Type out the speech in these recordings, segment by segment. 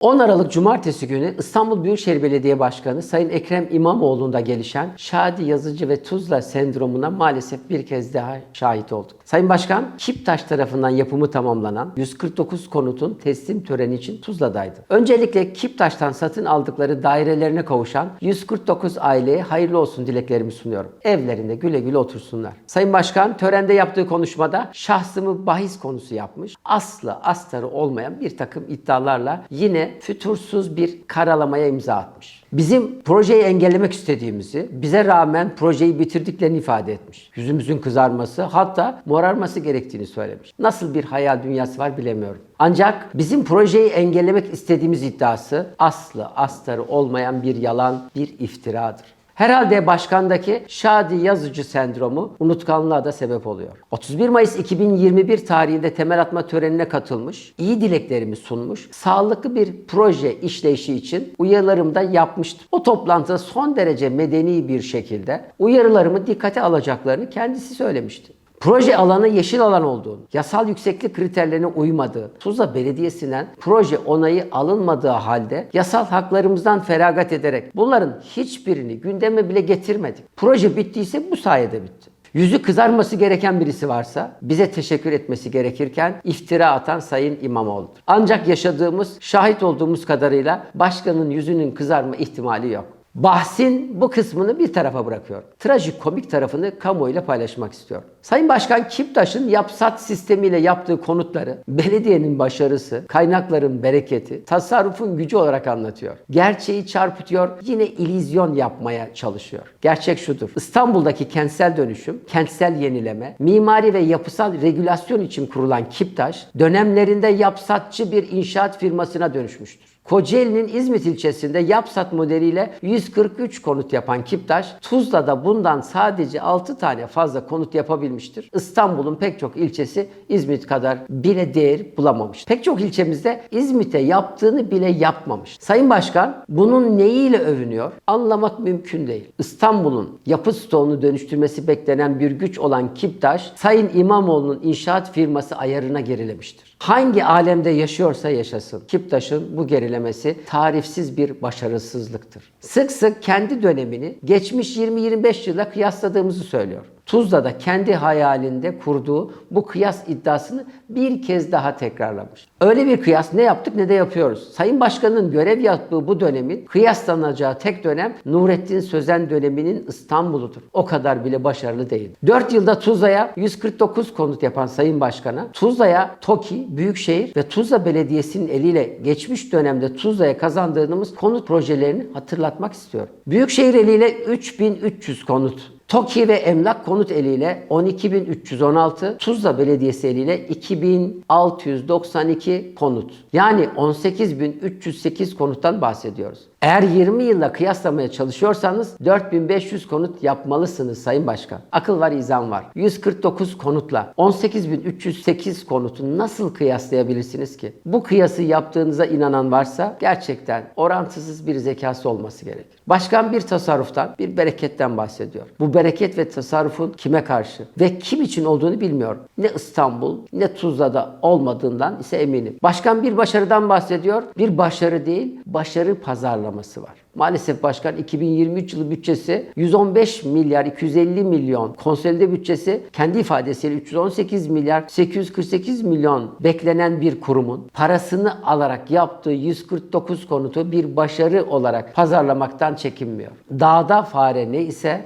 10 Aralık Cumartesi günü İstanbul Büyükşehir Belediye Başkanı Sayın Ekrem İmamoğlu'nda gelişen Şadi Yazıcı ve Tuzla sendromuna maalesef bir kez daha şahit olduk. Sayın Başkan, Kiptaş tarafından yapımı tamamlanan 149 konutun teslim töreni için Tuzla'daydı. Öncelikle Kiptaş'tan satın aldıkları dairelerine kavuşan 149 aileye hayırlı olsun dileklerimi sunuyorum. Evlerinde güle güle otursunlar. Sayın Başkan törende yaptığı konuşmada şahsımı bahis konusu yapmış. Aslı astarı olmayan bir takım iddialarla yine fütursuz bir karalamaya imza atmış. Bizim projeyi engellemek istediğimizi, bize rağmen projeyi bitirdiklerini ifade etmiş. Yüzümüzün kızarması, hatta morarması gerektiğini söylemiş. Nasıl bir hayal dünyası var bilemiyorum. Ancak bizim projeyi engellemek istediğimiz iddiası aslı astarı olmayan bir yalan, bir iftiradır. Herhalde başkandaki Şadi Yazıcı sendromu unutkanlığa da sebep oluyor. 31 Mayıs 2021 tarihinde temel atma törenine katılmış, iyi dileklerimi sunmuş, sağlıklı bir proje işleyişi için uyarılarımı da yapmıştım. O toplantıda son derece medeni bir şekilde uyarılarımı dikkate alacaklarını kendisi söylemişti. Proje alanı yeşil alan olduğunu, yasal yükseklik kriterlerine uymadığı, Tuzla Belediyesi'nden proje onayı alınmadığı halde yasal haklarımızdan feragat ederek bunların hiçbirini gündeme bile getirmedik. Proje bittiyse bu sayede bitti. Yüzü kızarması gereken birisi varsa bize teşekkür etmesi gerekirken iftira atan Sayın İmamoğlu'dur. Ancak yaşadığımız, şahit olduğumuz kadarıyla başkanın yüzünün kızarma ihtimali yok. Bahsin bu kısmını bir tarafa bırakıyorum. Trajikomik tarafını kamuoyuyla paylaşmak istiyorum. Sayın Başkan Kiptaş'ın yapsat sistemiyle yaptığı konutları belediyenin başarısı, kaynakların bereketi, tasarrufun gücü olarak anlatıyor. Gerçeği çarpıtıyor, yine ilizyon yapmaya çalışıyor. Gerçek şudur. İstanbul'daki kentsel dönüşüm, kentsel yenileme, mimari ve yapısal regülasyon için kurulan Kiptaş, dönemlerinde yapsatçı bir inşaat firmasına dönüşmüştür. Kocaeli'nin İzmit ilçesinde Yapsat modeliyle 143 konut yapan Kiptaş, Tuzla'da bundan sadece 6 tane fazla konut yapabilmiştir. İstanbul'un pek çok ilçesi İzmit kadar bile değer bulamamış. Pek çok ilçemizde İzmit'e yaptığını bile yapmamış. Sayın Başkan bunun neyiyle övünüyor? Anlamak mümkün değil. İstanbul'un yapı stoğunu dönüştürmesi beklenen bir güç olan Kiptaş, Sayın İmamoğlu'nun inşaat firması ayarına gerilemiştir. Hangi alemde yaşıyorsa yaşasın. Kiptaş'ın bu gerilemesi tarifsiz bir başarısızlıktır. Sık sık kendi dönemini geçmiş 20-25 yıla kıyasladığımızı söylüyor. Tuzla'da kendi hayalinde kurduğu bu kıyas iddiasını bir kez daha tekrarlamış. Öyle bir kıyas ne yaptık ne de yapıyoruz. Sayın Başkan'ın görev yaptığı bu dönemin kıyaslanacağı tek dönem Nurettin Sözen döneminin İstanbul'udur. O kadar bile başarılı değil. 4 yılda Tuzla'ya 149 konut yapan Sayın Başkan'a Tuzla'ya TOKİ, Büyükşehir ve Tuzla Belediyesi'nin eliyle geçmiş dönemde Tuzla'ya kazandığımız konut projelerini hatırlatmak istiyorum. Büyükşehir eliyle 3300 konut TOKİ ve Emlak Konut eliyle 12.316, Tuzla Belediyesi eliyle 2692 konut. Yani 18.308 konuttan bahsediyoruz. Eğer 20 yılla kıyaslamaya çalışıyorsanız 4500 konut yapmalısınız Sayın Başkan. Akıl var, izan var. 149 konutla 18308 konutu nasıl kıyaslayabilirsiniz ki? Bu kıyası yaptığınıza inanan varsa gerçekten orantısız bir zekası olması gerekir. Başkan bir tasarruftan, bir bereketten bahsediyor. Bu bereket ve tasarrufun kime karşı ve kim için olduğunu bilmiyorum. Ne İstanbul ne Tuzla'da olmadığından ise eminim. Başkan bir başarıdan bahsediyor. Bir başarı değil, başarı pazarlaması var. Maalesef başkan 2023 yılı bütçesi 115 milyar 250 milyon, konsolide bütçesi kendi ifadesiyle 318 milyar 848 milyon beklenen bir kurumun parasını alarak yaptığı 149 konutu bir başarı olarak pazarlamaktan çekinmiyor. Dağda fare ne ise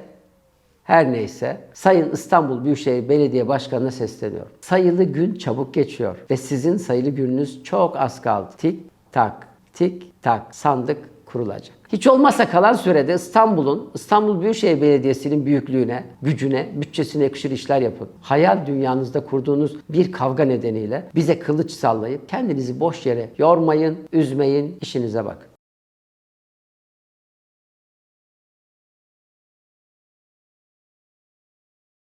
her neyse Sayın İstanbul Büyükşehir Belediye Başkanı'na sesleniyorum. Sayılı gün çabuk geçiyor ve sizin sayılı gününüz çok az kaldı. Tik tak, tik tak sandık kurulacak. Hiç olmazsa kalan sürede İstanbul'un, İstanbul Büyükşehir Belediyesi'nin büyüklüğüne, gücüne, bütçesine yakışır işler yapın. Hayal dünyanızda kurduğunuz bir kavga nedeniyle bize kılıç sallayıp kendinizi boş yere yormayın, üzmeyin, işinize bakın.